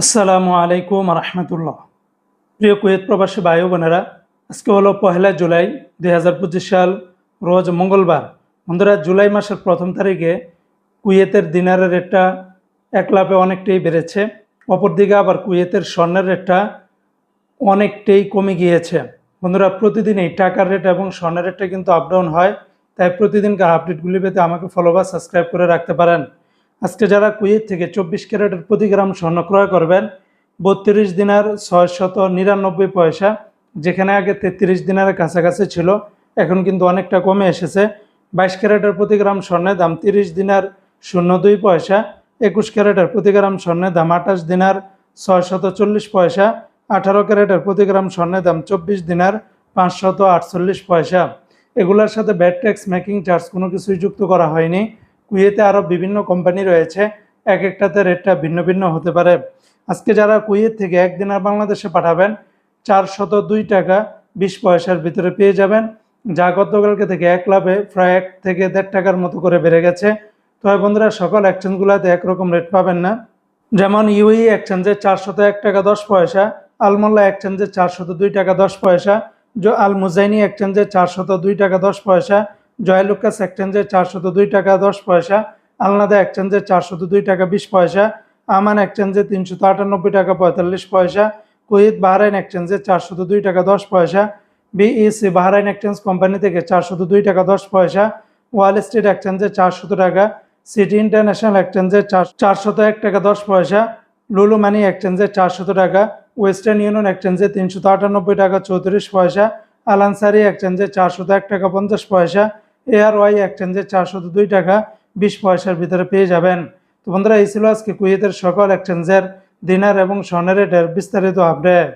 আসসালামু আলাইকুম রহমতুল্লাহ প্রিয় কুয়েত প্রবাসী ভাই বোনেরা, আজকে হলো পহেলা জুলাই দুই হাজার পঁচিশ সাল, রোজ মঙ্গলবার। বন্ধুরা, জুলাই মাসের প্রথম তারিখে কুয়েতের দিনারের রেটটা এক লাভে অনেকটাই বেড়েছে, অপরদিকে আবার কুয়েতের স্বর্ণের রেটটা অনেকটাই কমে গিয়েছে। বন্ধুরা প্রতিদিন এই টাকার রেট এবং স্বর্ণের রেটটা কিন্তু আপ ডাউন হয়, তাই প্রতিদিনকার আপডেটগুলি পেতে আমাকে ফলো বা সাবস্ক্রাইব করে রাখতে পারেন। আজকে যারা কুয়েত থেকে চব্বিশ ক্যারেটের প্রতি গ্রাম স্বর্ণ ক্রয় করবেন, বত্রিশ দিনার ছয়শত নিরানব্বই পয়সা, যেখানে আগে তেত্রিশ দিনারের কাছাকাছি ছিল, এখন কিন্তু অনেকটা কমে এসেছে। বাইশ ক্যারেটের প্রতি গ্রাম স্বর্ণের দাম তিরিশ দিনার শূন্য দুই পয়সা, একুশ ক্যারেটের প্রতি গ্রাম স্বর্ণের দাম আঠাশ দিনার ছয়শত চল্লিশ পয়সা, আঠারো ক্যারেটের প্রতি গ্রাম স্বর্ণের দাম চব্বিশ দিনার পাঁচশত আটচল্লিশ পয়সা। এগুলোর সাথে ব্যাট ট্যাক্স, মেকিং, চার্জ কোনো কিছুই যুক্ত করা হয়নি। কুয়েতে আরও বিভিন্ন কোম্পানি রয়েছে। এক একটাতে রেটটা ভিন্ন ভিন্ন হতে পারে। আজকে যারা কুয়েত থেকে একদিন আর বাংলাদেশে পাঠাবেন চারশত দুই টাকা বিশ পয়সার ভিতরে পেয়ে যাবেন। যা গতকালকে থেকে এক লাভে প্রায় এক থেকে দেড় টাকার মতো করে বেড়ে গেছে। তবে বন্ধুরা, সকল এক্সচেঞ্জগুলোতে একরকম রেট পাবেন না। যেমন ইউই এক্সচেঞ্জে চারশত এক টাকা দশ পয়সা, আলমোল্লা এক্সচেঞ্জে চারশত দুই টাকা দশ পয়সা আল মুজাইনি এক্সচেঞ্জে চারশত দুই টাকা দশ পয়সা জয়লুকাস এক্সচেঞ্জে চারশত দুই টাকা, দশ পয়সা। আলনাদা এক্সচেঞ্জে চারশত দুই টাকা, বিশ পয়সা। আমান এক্সচেঞ্জে তিনশত আটানব্বই টাকা, পঁয়তাল্লিশ পয়সা। কুয়েত বাহরাইন এক্সচেঞ্জে চারশত দুই টাকা, দশ পয়সা। বিইসি বাহরাইন এক্সচেঞ্জ কোম্পানি থেকে চারশত দুই টাকা, দশ পয়সা। ওয়াল স্ট্রিট এক্সচেঞ্জে চারশত টাকা। সিটি ইন্টারন্যাশনাল এক্সচেঞ্জে চারশত এক টাকা, দশ পয়সা। লুলু মানি এক্সচেঞ্জে চারশত টাকা। ওয়েস্টার্ন ইউনিয়ন এক্সচেঞ্জে তিনশত আটানব্বই টাকা, চৌত্রিশ পয়সা। আলানসারি এক্সচেঞ্জে চারশত এক টাকা, পঞ্চাশ পয়সা। এআর ওয়াই এক্সচেঞ্জে চারশত দুই টাকা বিশ পয়সার ভিতরে পেয়ে যাবেন। তো বন্ধুরা, এই ছিল আজকে কুয়েতের সকল এক্সচেঞ্জের দিনার এবং সনের রেটের বিস্তারিত আপডেট